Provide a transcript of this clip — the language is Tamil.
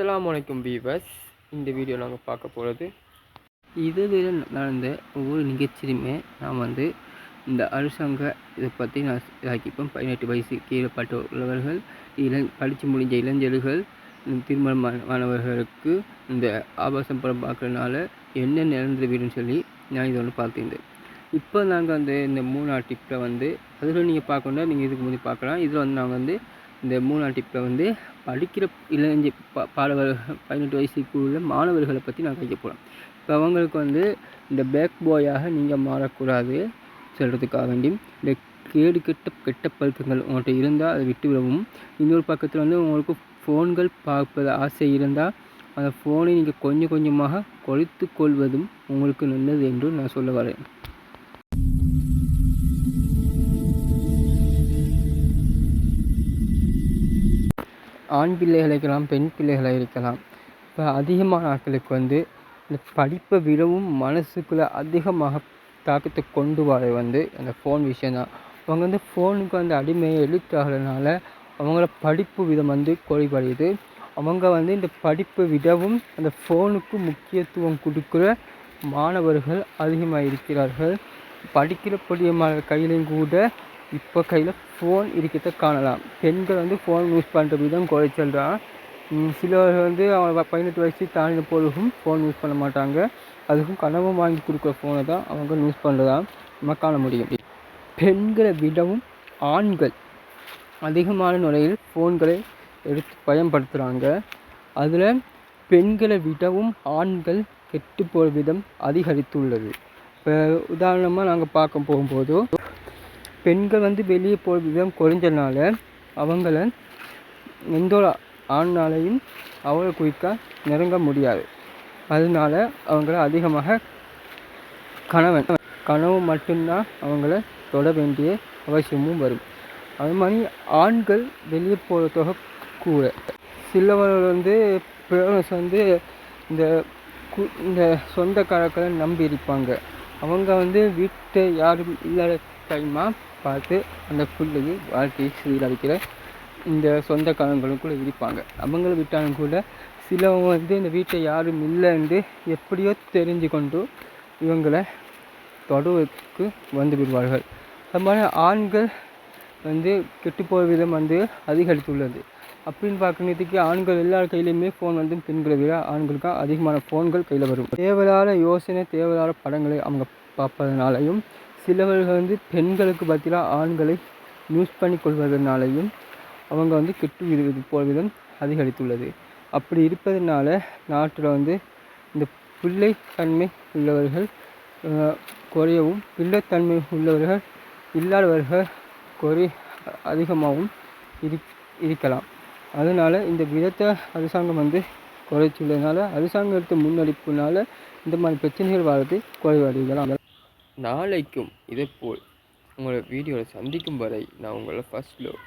அஸ்லாம் வலைக்கும் பீவர்ஸ் இந்த வீடியோ நாங்கள் பார்க்க போகிறது இதுவரை நடந்த ஒவ்வொரு நிகழ்ச்சியுமே நான் வந்து இந்த அரசாங்க இதை பற்றி நான் இப்போ பதினெட்டு வயசு கீழப்பட்ட உள்ளவர்கள் இள படித்து முடிஞ்ச இளைஞர்கள் திருமணமானவர்களுக்கு இந்த ஆபாசம் படம் பார்க்குறதுனால என்ன நடந்துவிடுன்னு சொல்லி நான் இதை ஒன்று பார்த்துருந்தேன். இப்போ நாங்கள் அந்த இந்த மூணு டிப்பில் வந்து அதில் நீங்கள் பார்க்கணுன்னா நீங்கள் இதுக்கு முன்னாடி பார்க்கலாம். இதில் வந்து நாங்கள் வந்து இந்த மூணாம் டிப்பில் வந்து படிக்கிற இளைஞ பா பாடவர் பதினெட்டு வயசுக்கு உள்ள மாணவர்களை பற்றி நான் கைக்க போகிறேன் இப்போ அவங்களுக்கு வந்து இந்த பேக் பாயாக நீங்கள் மாறக்கூடாது சொல்கிறதுக்காக வேண்டி இந்த கேடு கெட்ட கெட்ட பழக்கங்கள் உங்கள்கிட்ட இருந்தால் அதை விட்டு விடவும் இன்னொரு பக்கத்தில் வந்து உங்களுக்கு ஃபோன்கள் பார்ப்பது ஆசை இருந்தால் அந்த ஃபோனை நீங்கள் கொஞ்சம் கொஞ்சமாக குறைத்து கொள்வதும் உங்களுக்கு நல்லது என்று நான் சொல்ல வரேன். ஆண் பிள்ளைகள் இருக்கலாம் பெண் பிள்ளைகளாக இருக்கலாம் இப்போ அதிகமான ஆட்களுக்கு வந்து இந்த படிப்பை விடவும் மனசுக்குள்ளே அதிகமாக தாக்கத்தை கொண்டு வர வந்து அந்த ஃபோன் விஷயந்தான் அவங்க வந்து ஃபோனுக்கு வந்து அடிமையை எழுத்தாகிறதுனால அவங்கள படிப்பு விதம் வந்து குறைபடையுது அவங்க வந்து இந்த படிப்பை விடவும் அந்த ஃபோனுக்கு முக்கியத்துவம் கொடுக்குற மாணவர்கள் அதிகமாக இருக்கிறார்கள் படிக்கிற பொடிய கையிலையும் கூட இப்போ கையில் ஃபோன் இருக்கிறத காணலாம். பெண்கள் வந்து ஃபோன் யூஸ் பண்ணுற விதம் குறைச்சல் சிலர் வந்து அவங்க பதினெட்டு வயசு தாண்டின பொழுதும் ஃபோன் யூஸ் பண்ண மாட்டாங்க. அதுக்கும் கனவும் வாங்கி கொடுக்குற ஃபோனை தான் அவங்க யூஸ் பண்ணுறதா நம்ம காண முடியும். பெண்களை விடவும் ஆண்கள் அதிகமான நிலையில் ஃபோன்களை எடுத்து பயன்படுத்துகிறாங்க அதில் பெண்களை விடவும் ஆண்கள் கெட்டு போகிற விதம் அதிகரித்துள்ளது. இப்போ உதாரணமாக நாங்கள் பார்க்க போகும்போது பெண்கள் வந்து வெளியே போகிற விதம் குறைஞ்சனால அவங்கள எந்த ஒரு ஆண்னாலையும் அவளை குறிக்க நெருங்க முடியாது. அதனால அவங்கள அதிகமாக கணவன் கனவு மட்டும்தான் அவங்கள தொட வேண்டிய அவசியமும் வரும். அது மாதிரி ஆண்கள் வெளியே போகிற தொகை கூட சிலவர்கள் வந்து பேரண்ட்ஸ் வந்து இந்த கு இந்த சொந்தக்காரர்களை நம்பி இருப்பாங்க. அவங்க வந்து வீட்டை யாரும் இல்லாத டைமாக பார்த்து அந்த பிள்ளையை வாழ்க்கையை சீரழிக்கிற இந்த சொந்தக்காரங்களும் கூட இருப்பாங்க. அவங்கள விட்டாலும் கூட சிலவங்க வந்து இந்த வீட்டில் யாரும் இல்லைன்னு எப்படியோ தெரிஞ்சு கொண்டு இவங்களை தொடுவதற்கு வந்து விடுவார்கள். அது மாதிரி ஆண்கள் வந்து கெட்டுப்போகிற விதம் வந்து அதிகரித்துள்ளது. அப்படின்னு பார்க்கறதுக்கு ஆண்கள் எல்லார் கையிலையுமே ஃபோன் வந்து பெண்களை விட ஆண்களுக்கு அதிகமான ஃபோன்கள் கையில் வரும். தேவையான யோசனை தேவையான படங்களை அவங்க பார்ப்பதனாலையும் சிலவர்கள் வந்து பெண்களுக்கு பதிலாக ஆண்களை யூஸ் பண்ணி கொள்வதனாலையும் அவங்க வந்து கெட்டு விடுவது போல் விதம் அதிகரித்துள்ளது. அப்படி இருப்பதனால நாட்டில் வந்து இந்த பிள்ளை தன்மை உள்ளவர்கள் குறையவும் பிள்ளைத்தன்மை உள்ளவர்கள் இல்லாதவர்கள் குறை அதிகமாகவும் இரு இருக்கலாம். அதனால் இந்த விதத்தை அரசாங்கம் வந்து குறைச்சுள்ளதுனால அரசாங்கம் எடுத்த முன்னெடுப்புனால இந்த மாதிரி பிரச்சனைகள் வர்றது குறைவடைகலாம் நாளைக்கும் இதேபோல் உங்களை வீடியோவில் சந்திக்கும் வரை நான் உங்களை ஃபஸ்ட் லவ்